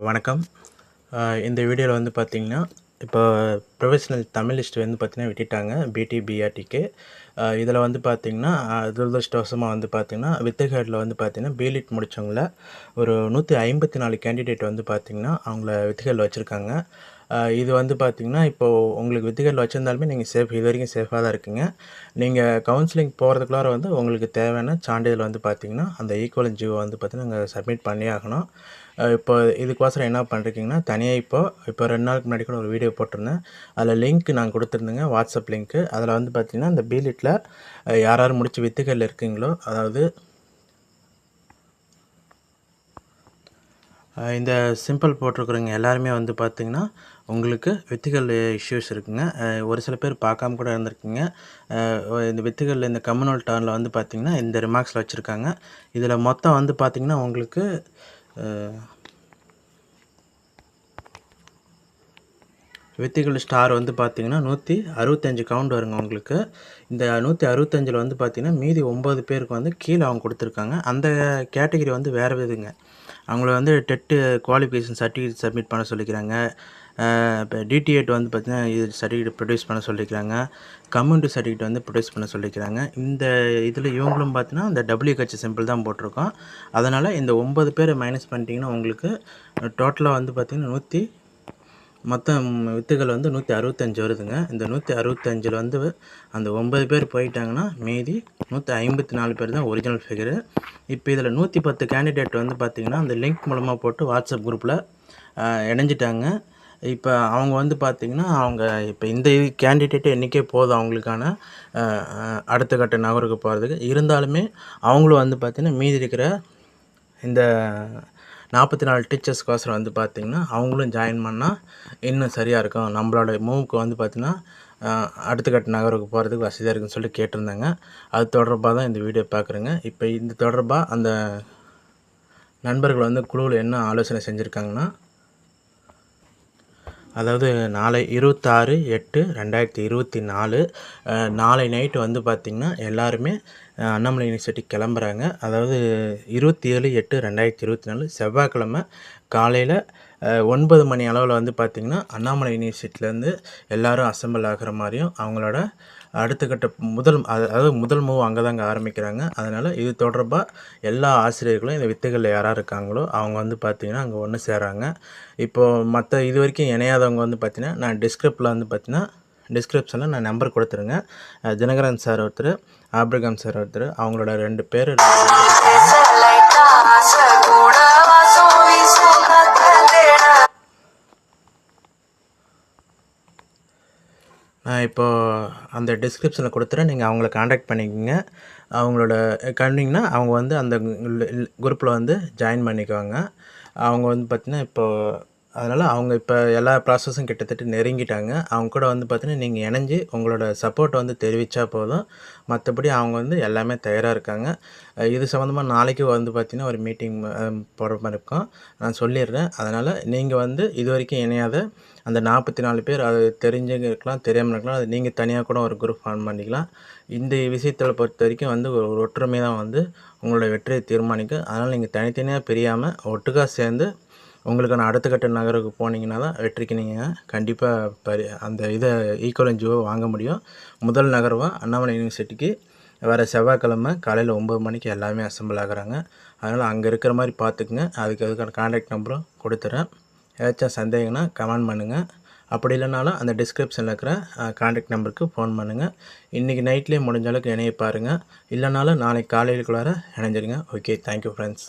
வணக்கம். இந்த வீடியோவில் வந்து பார்த்திங்கன்னா இப்போ ப்ரொஃபஷனல் தமிழிஸ்ட் வந்து பார்த்தீங்கன்னா விட்டுட்டாங்க. பிடி பிஆர்டிக்கு இதில் வந்து பார்த்தீங்கன்னா துரதிருஷ்டவசமாக வந்து பார்த்தீங்கன்னா வித்துகேடில் வந்து பார்த்தீங்கன்னா பிலிட் முடித்தவங்கள ஒரு நூற்றி ஐம்பத்தி நாலு கேண்டிடேட் வந்து பார்த்தீங்கன்னா அவங்கள வித்துகேடில் வச்சுருக்காங்க. இது வந்து பார்த்திங்கன்னா இப்போது உங்களுக்கு வித்துகேடில் வச்சுருந்தாலுமே நீங்கள் சேஃப் இது வரைக்கும் சேஃபாக தான் இருக்குங்க. நீங்கள் கவுன்சிலிங் போகிறதுக்குள்ளார வந்து உங்களுக்கு தேவையான சான்றிதழ் வந்து பார்த்திங்கன்னா அந்த ஈக்குவல் ஜியோ வந்து பார்த்தீங்கன்னா நாங்கள் சப்மிட் பண்ணி ஆகணும். இப்போ இதுக்கோசரம் என்ன பண்ணுறீங்கன்னா தனியாக இப்போது இப்போ ரெண்டு நாளுக்கு முன்னாடி கூட ஒரு வீடியோ போட்டிருந்தேன். அதில் லிங்க் நான் கொடுத்துருந்தேங்க வாட்ஸ்அப் லிங்க்கு அதில் வந்து பார்த்தீங்கன்னா இந்த பீலிட்டில் யார் யார் முடிச்சு வித்துகள் இருக்கீங்களோ அதாவது இந்த சிம்பிள் போட்டிருக்கிறவங்க எல்லாருமே வந்து பார்த்திங்கன்னா உங்களுக்கு வித்துகள் இஷ்யூஸ் இருக்குங்க. ஒரு சில பேர் பார்க்காம கூட இருந்திருக்கீங்க. இந்த வித்துகள் இந்த கம்யூனல் டர்னில் வந்து பார்த்திங்கன்னா இந்த ரிமார்க்ஸில் வச்சுருக்காங்க. இதில் மொத்தம் வந்து பார்த்திங்கன்னா உங்களுக்கு வித்திகள் ஸ்டார் வந்து பார்த்தீங்கன்னா நூற்றி அறுபத்தஞ்சு கவுண்ட் வருங்க உங்களுக்கு. இந்த நூற்றி அறுபத்தஞ்சில் வந்து பார்த்தீங்கன்னா மீதி ஒம்பது பேருக்கு வந்து கீழே அவங்க கொடுத்துருக்காங்க. அந்த கேட்டகரி வந்து வேறு விதுங்க. அவங்கள வந்து டெட்டு குவாலிஃபிகேஷன் சர்டிஃபிகேட் சப்மிட் பண்ண சொல்லிக்கிறாங்க. இப்போ டிடிஎட் வந்து பார்த்தீங்கன்னா இது சர்டிஃபிகேட் ப்ரொடியூஸ் பண்ண சொல்லிக்கிறாங்க. கம்யூனிட்டி சர்டிஃபிகேட் வந்து ப்ரொடியூஸ் பண்ண சொல்லிக்கிறாங்க. இந்த இதில் இவங்களும் பார்த்தீங்கன்னா இந்த டபிள்யூ கட்சி சிம்பிள் தான் போட்டிருக்கோம். அதனால் இந்த ஒம்பது பேரை மைனஸ் பண்ணிட்டீங்கன்னா உங்களுக்கு டோட்டலாக வந்து பார்த்தீங்கன்னா நூற்றி மொத்தம் வித்துகள் வந்து நூற்றி அறுபத்தஞ்சு வருதுங்க. இந்த நூற்றி அறுபத்தஞ்சில் வந்து அந்த ஒம்பது பேர் போயிட்டாங்கன்னா மீதி நூற்றி ஐம்பத்தி நாலு பேர் தான் ஒரிஜினல் ஃபிகரு இப்போ இதில் நூற்றி பத்து கேண்டிடேட் வந்து பார்த்திங்கன்னா அந்த லிங்க் மூலமாக போட்டு வாட்ஸ்அப் குரூப்பில் இணைஞ்சிட்டாங்க. இப்போ அவங்க வந்து பார்த்திங்கன்னா அவங்க இப்போ இந்த கேண்டிடேட்டு என்றைக்கே போதும் அவங்களுக்கான அடுத்த கட்ட நகருக்கு போகிறதுக்கு இருந்தாலுமே அவங்களும் வந்து பார்த்திங்கன்னா மீதி இருக்கிற இந்த நாற்பத்தி நாலு டீச்சர்ஸ்க்கோசரம் வந்து பார்த்திங்கன்னா அவங்களும் ஜாயின் பண்ணால் இன்னும் சரியாக இருக்கும். நம்மளோட மூவுக்கு வந்து பார்த்திங்கன்னா அஹ், அடுத்த கட்ட நகருக்கு போகிறதுக்கு வசதியாக இருக்குன்னு சொல்லி கேட்டிருந்தாங்க. அது தொடர்பாக தான் இந்த வீடியோ பார்க்குறேங்க இப்போ இந்த தொடர்பாக அந்த நண்பர்கள் வந்து குழுவில் என்ன ஆலோசனை செஞ்சுருக்காங்கன்னா அதாவது நாளை இருபத்தாறு எட்டு ரெண்டாயிரத்தி இருபத்தி நாலு நாளை நைட்டு வந்து பார்த்திங்கன்னா எல்லாருமே அண்ணாமலை யூனிவர்சிட்டி கிளம்புறாங்க. அதாவது இருபத்தி ஏழு எட்டு ரெண்டாயிரத்தி இருபத்தி நாலு செவ்வாய்க்கிழமை காலையில் ஒன்பது மணி அளவில் வந்து பார்த்திங்கன்னா அண்ணாமலை யூனிவர்சிட்டிலேருந்து எல்லாரும் அசெம்பிள் ஆகிற மாதிரியும் அவங்களோட அடுத்த கட்ட முதல் அதாவது முதல் மூவ் அங்கே தாங்க ஆரம்பிக்கிறாங்க. அதனால் இது தொடர்பாக எல்லா ஆசிரியர்களும் இந்த வித்துகளில் யாராக இருக்காங்களோ அவங்க வந்து பார்த்திங்கன்னா அங்கே ஒன்று சேராங்க. இப்போது மற்ற இது வரைக்கும் இணையாதவங்க வந்து பார்த்திங்கன்னா நான் டிஸ்கிரிப்டில் வந்து பார்த்திங்கன்னா டிஸ்கிரிப்ஷனில் நான் நம்பர் கொடுத்துருங்க. தினகரன் சார் ஒருத்தர் ஆப்ரகாம் சார் ஒருத்தர் அவங்களோட ரெண்டு பேர் இப்போது அந்த டிஸ்கிரிப்ஷனில் கொடுத்துறேன். நீங்கள் அவங்கள காண்டாக்ட் பண்ணிக்கோங்க. அவங்களோட கண்டிங்கன்னா அவங்க வந்து அந்த குரூப்பில் வந்து ஜாயின் பண்ணிக்குவாங்க. அவங்க வந்து பார்த்திங்கன்னா இப்போது அதனால் அவங்க இப்போ எல்லா ப்ராசஸும் கிட்டத்தட்ட நெருங்கிட்டாங்க. அவங்க கூட வந்து பார்த்தீங்கன்னா நீங்கள் இணைஞ்சு உங்களோட சப்போர்ட்டை வந்து தெரிவித்தா போதும். மற்றபடி அவங்க வந்து எல்லாமே தயாராக இருக்காங்க. இது சம்மந்தமாக நாளைக்கு வந்து பார்த்திங்கன்னா ஒரு மீட்டிங் போடுற மாதிரி இருக்கும். நான் சொல்லிடுறேன். அதனால் நீங்கள் வந்து இது வரைக்கும் இணையாத அந்த நாற்பத்தி நாலு பேர் அது தெரிஞ்சவங்க இருக்கலாம் தெரியாமல் இருக்கலாம் அது நீங்கள் தனியாக கூட ஒரு குரூப் ஃபார்ம் பண்ணிக்கலாம். இந்த விஷயத்தில் பொறுத்த வரைக்கும் வந்து ஒரு ஒற்றுமை தான் வந்து உங்களோட வெற்றியை தீர்மானிக்கும். அதனால் நீங்கள் தனித்தனியாக பிரியாமல் ஒட்டுக்காக சேர்ந்து உங்களுக்கான அடுத்த கட்ட நகருக்கு போனீங்கன்னா தான் வெற்றிக்கு நீங்கள் கண்டிப்பாக பரி அந்த இதை ஈக்குவலன் ஜியோ வாங்க முடியும். முதல் நகர்வாக அண்ணாமலை யூனிவர்சிட்டிக்கு வர செவ்வாய்க்கிழமை காலையில் ஒம்பது மணிக்கு எல்லாமே அசம்பிள் ஆகுறாங்க. அதனால் அங்கே இருக்கிற மாதிரி பார்த்துக்குங்க. அதுக்கு அதுக்கான கான்டாக்ட் நம்பரும் கொடுத்துறேன். ஏதாச்சும் சந்தேகம்னா கமெண்ட் பண்ணுங்கள் அப்படி இல்லைனாலும் அந்த டிஸ்கிரிப்ஷனில் இருக்கிற கான்டாக்ட் நம்பருக்கு ஃபோன் பண்ணுங்கள் இன்றைக்கி நைட்லேயே முடிஞ்ச அளவுக்கு இணைய பாருங்கள் இல்லைனாலும் நாளைக்கு காலையிலுக்குள்ளார இணைஞ்சிருங்க. Okay thank you friends